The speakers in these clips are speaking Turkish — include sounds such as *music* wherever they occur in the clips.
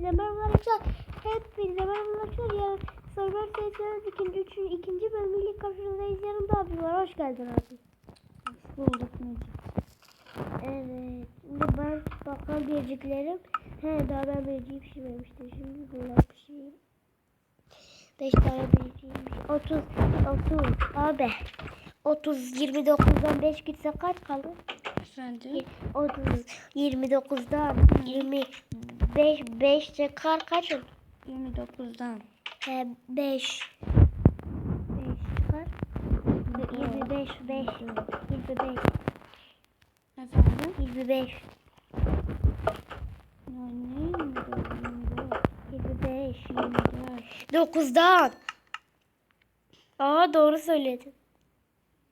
Hepinize merhaba arkadaşlar. Hepinize merhaba arkadaşlar. Ya Survivor Seyirciler ikinci, üçün, ikinci bölümüyle karşınızdayız. Yanımda abi var. Hoş geldin abi. Bulduk Necip. Evet. Şimdi ben bakkal biriciklerim. He daha ben biriciği pişirmemiştim. Şimdi bunlar pişireyim. 5 tane biriciğiymiş. 30. 30. Abi. 30. 29'dan 5 gitse kaç kalır? Efendim? 30. 29'dan 25 5 çıkar kaç olur? 29'dan. He 5 5 çıkar. 25 5 25 Efendim? 25 Yani 24, 25 24. 9'dan. Aa doğru söyledin.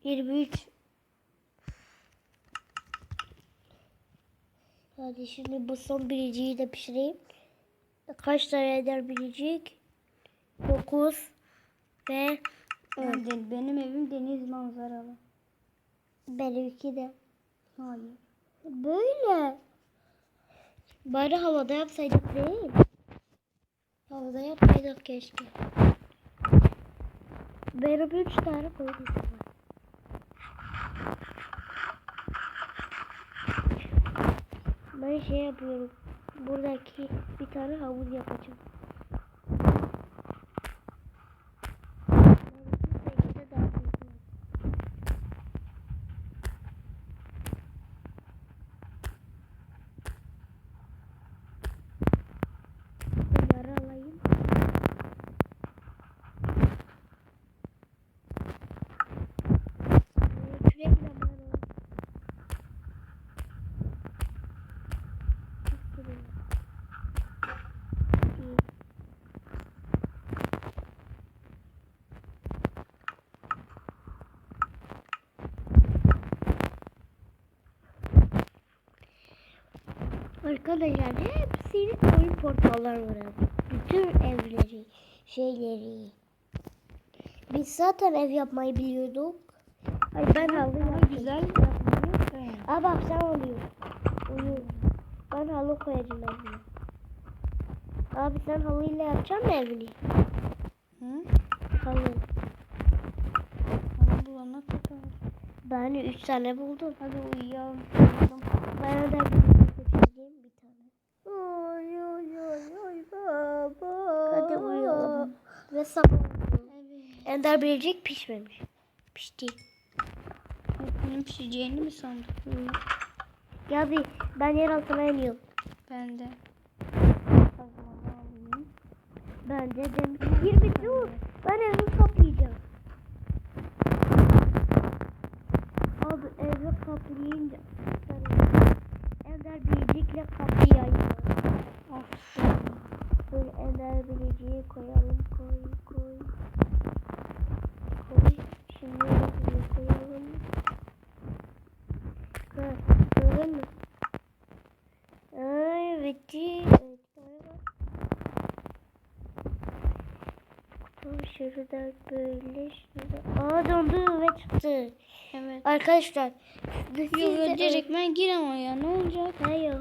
23 Hadi şimdi bu son biriciyi de pişireyim. Kaç tane eder biricik? 9 ve Ben de, benim evim deniz manzaralı. benimki de. Hayır. Böyle. Bari havada yapsaydık değil. Havada yapmaydık keşke. Benim üç tane koydum. Ben şey yapıyorum. Buradaki bir tane havuz yapacağım. Benimki de daha büyük olsun. Bunları alayım. Ee, Kürek zamanı. Bir sürü. İyi. Arkadaşlar hepsinin oyun portallar var. Bütün evleri, şeyleri. Biz zaten ev yapmayı biliyorduk. Ay ben halı yaptım. güzel yapmayı. Aa bak sen oluyor. Uyu. Ben halı koyacağım evine. Abi sen halıyla yapacaksın mı evini? Hı? Halı. Ama bulana kadar. Ben üç tane buldum. Hadi uyuyalım. Bana da bir seçeceğim bir tane. Oy oy oy oy baba. Hadi uyuyalım. Oldu. Evet. Ender biricik pişmemiş. Pişti. Benim pişeceğini mi sandın? Ya bir ben yer altına iniyorum. Ben de. Ben de dem 20 dur. Ben evi kaplayacağım. Abi evi kaplayınca Ender biricikle kaplayayım. Of. Böyle ender biriciği koyalım. Koy koy. Koy. Şimdi buraya koyalım. Ha, gördün mü? Ay bitti. Evet, galiba. Tamam şurada böyle şurada. Aa dondu ve çıktı. Evet. Arkadaşlar. Yok direkt ben gir ama ya ne olacak? Hayır.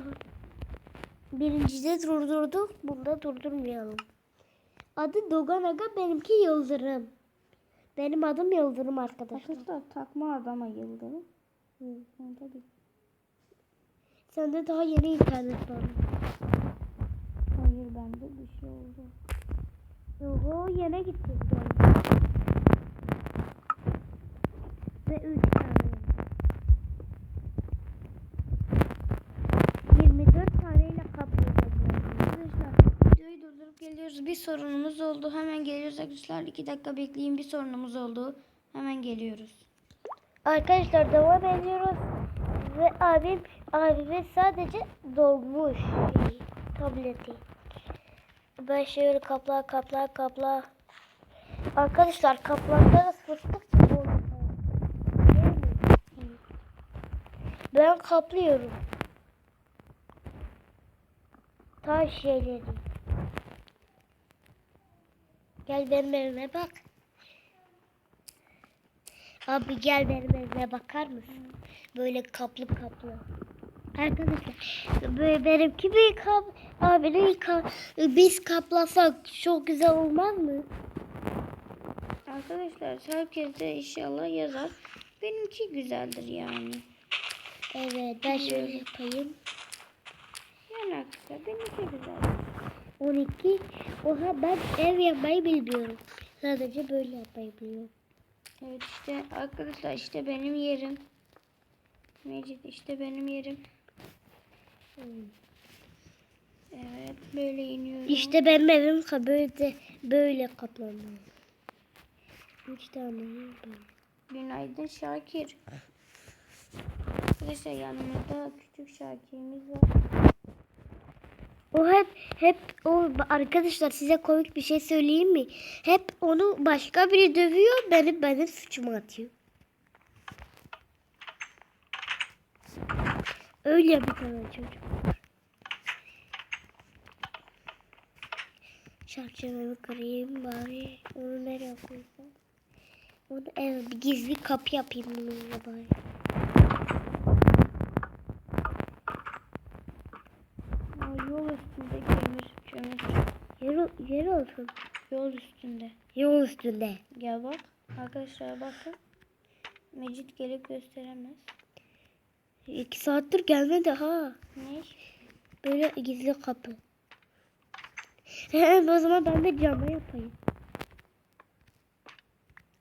Birincide durdurduk. Bunda durdurmayalım. Adı Dogan Aga benimki Yıldırım. Benim adım Yıldırım arkadaşlar. Arkadaşlar takma adama yıldırım. Hı. Bir Sende daha yeni internet var. hayır bende bir şey oldu. Oho yine gitti. Ve üç tane. 24 taneyle kaplayacağım. Arkadaşlar videoyu durdurup geliyoruz. Bir sorunumuz oldu. Hemen geliyoruz arkadaşlar. iki dakika bekleyin. Bir sorunumuz oldu. Hemen geliyoruz. Arkadaşlar devam ediyoruz. Ve abim abime sadece dolmuş tableti. Ben şöyle kapla kapla kapla. Arkadaşlar kaplanları fıstık? Ben kaplıyorum. Taş şeyleri. Gel benim evime bak. Abi gel benim evime bakar mısın? Böyle kaplı kaplı. Arkadaşlar böyle benimki bir kap Abi ne ka- biz kaplasak çok güzel olmaz mı? Arkadaşlar herkes de inşallah yazar. Benimki güzeldir yani. Evet ben şöyle yapayım. Arkadaşlar benimki güzeldir. 12. Oha ben ev yapmayı bilmiyorum. Sadece böyle yapmayı biliyorum. Evet işte arkadaşlar işte benim yerim. Mecit işte benim yerim. Evet böyle iniyorum. İşte benim evim böyle böyle kaplandı. Üç tane. Günaydın Şakir. Arkadaşlar yanımızda küçük Şakir'imiz var. O hep hep o arkadaşlar size komik bir şey söyleyeyim mi? Hep onu başka biri dövüyor, benim benim suçuma atıyor. Öyle bir tane çocuk. Şarkımı kırayım bari. Onu nereye koysam? Onu evet, gizli kapı yapayım bununla bari. Aa, yol üstünde kömür, kömür. Yer, yer olsun. Yol üstünde. Yol üstünde. Gel bak. Arkadaşlar bakın. Mecit gelip gösteremez. İki saattir gelmedi ha. Ne? Böyle gizli kapı. *laughs* O zaman ben de cama yapayım.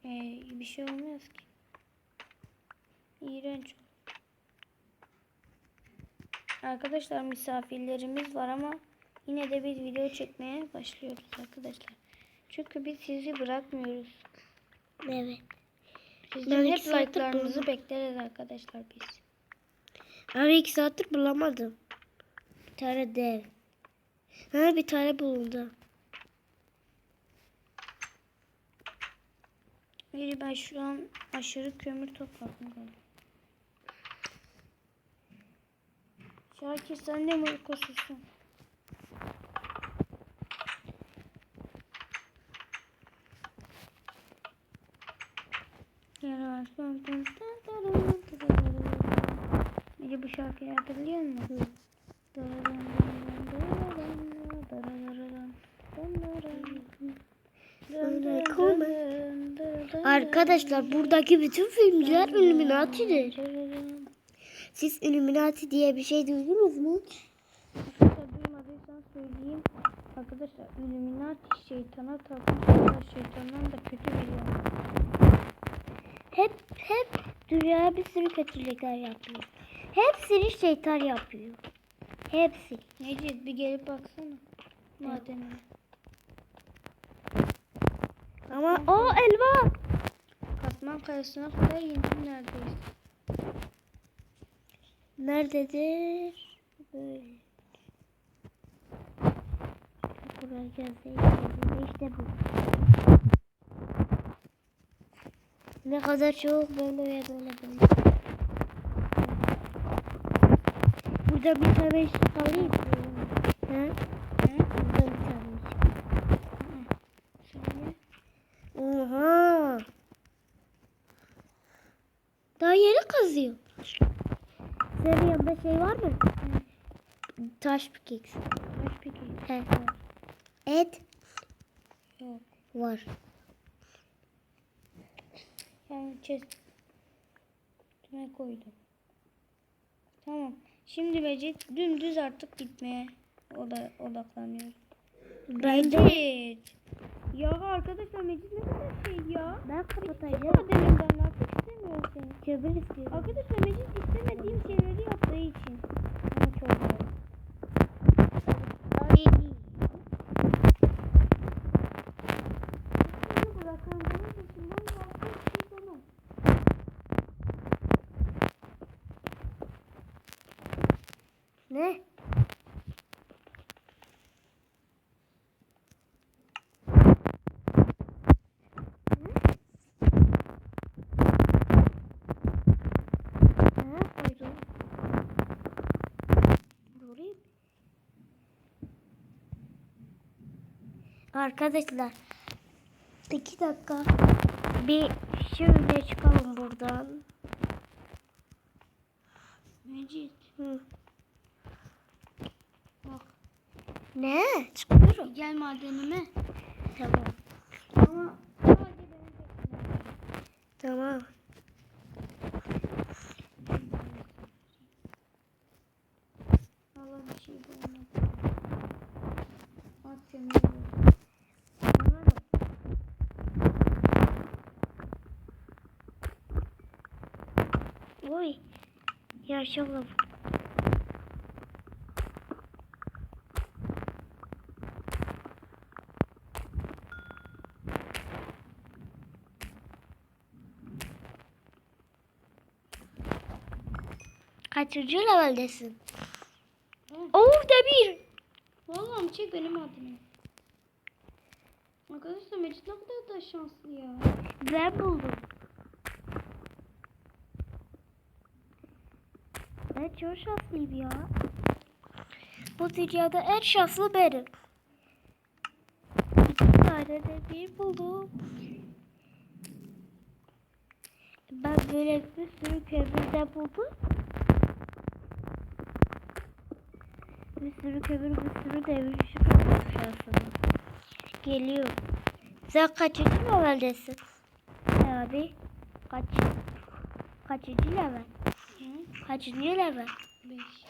Ee, bir şey olmaz ki. İğrenç. Arkadaşlar misafirlerimiz var ama yine de biz video çekmeye başlıyoruz arkadaşlar. Çünkü biz sizi bırakmıyoruz. Evet. Sizin Ben hep like'larınızı bekleriz arkadaşlar biz. Abi iki saattir bulamadım. Bir tane dev. Ha bir tane bulundu. Biri ben şu an aşırı kömür topladım Şakir sen de mi uykusuzsun? Bir de bu şarkıyı hatırlıyor musun? Arkadaşlar buradaki bütün filmciler Illuminati'dir. Siz Illuminati diye bir şey duydunuz mu? Arkadaşlar duymadıysan söyleyeyim. Arkadaşlar Illuminati şeytana tapmışlar. Şeytandan da kötü biliyor. Hep hep dünya bir sürü kötülükler yapıyor. Hepsini şeytan yapıyor. Hepsi. Necid bir gelip baksana. Madene. Ama o elma. Katman kayasına kadar indim neredeyse. Nerededir? Böyle. Buraya gözleyin. İşte bu. Ne kadar çok böyle ve böyle böyle. Burada bir tane ışık alayım. Ha? Hı? Burada bir tane. Şöyle. Oha. Daha yeni kazıyor. Senin yanında şey var mı? Taş pikeks. Taş peki. He. Et Yok. var. Yani chest. Üstüne koydum. Tamam. Şimdi Mecit dümdüz artık gitmeye oda odaklanıyor. Mecit. Ya arkadaşlar Mecit ne kadar şey ya. ben kapatacağım. Madenimden artık istemiyorum seni. Kömür istiyorum. Arkadaşlar Mecit istemediğim şeyleri yaptığı için. Ama çok zor. Ay. Bunu bırakan benim peşimden yaptığı şey tamam. Ne? Ha, koydum. Vurayım. Arkadaşlar iki dakika bir şöyle çıkalım buradan. Mecit Hı. bak. Ne? Çıkıyorum. Gel madenime. Tamam. Bekle. Tamam. Allah bir şey bulamadım. At kömürü. Oy. Yaşalım. Kaçıncı leveldesin? Hı. Oh demir. Vallahi çek benim adımı. Arkadaşlar Mecit ne kadar da şanslı ya. Ben buldum. Ben çok şanslıyım ya. Bu dünyada en şanslı benim. İki tane de bir buldum. Ben böyle bir sürü kömür de buldum. Bir sürü kömür, bir sürü demir şansıma. Geliyor. Sen kaçıncı leveldesin? Abi kaç? Kaçıncı level? Hı? Kaçıncı level? Beş.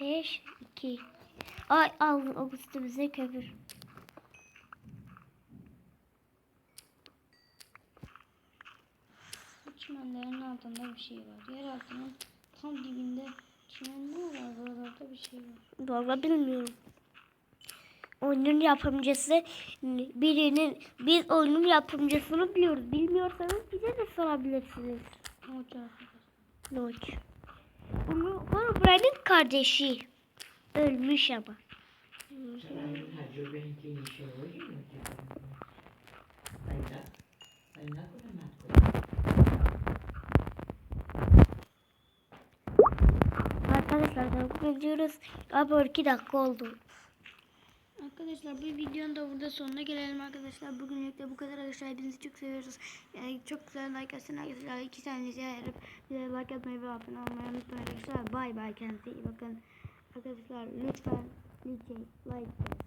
5, 2. Ay al o üstümüze kömür. Bu çimenlerin altında bir şey var. Yer altının tam dibinde çimenler var. Buralarda bir şey var. Vallahi bilmiyorum. Oyunun yapımcısı birinin biz oyunun yapımcısını biliyoruz. Bilmiyorsanız bize de sorabilirsiniz. Hoca arkadaşlar. Noç. Onu, Brian'ın kardeşi. Ölmüş ama. Arkadaşlar devam ediyoruz. Ama 2 dakika oldu. Arkadaşlar bu videonun da burada sonuna gelelim arkadaşlar. Bugünlük de bu kadar arkadaşlar. Hepinizi çok seviyoruz. Yani çok güzel like atın arkadaşlar. İki tanenizi ayırıp bize like atmayı ve abone olmayı unutmayın arkadaşlar. Bay bay kendinize iyi bakın. Arkadaşlar lütfen like, like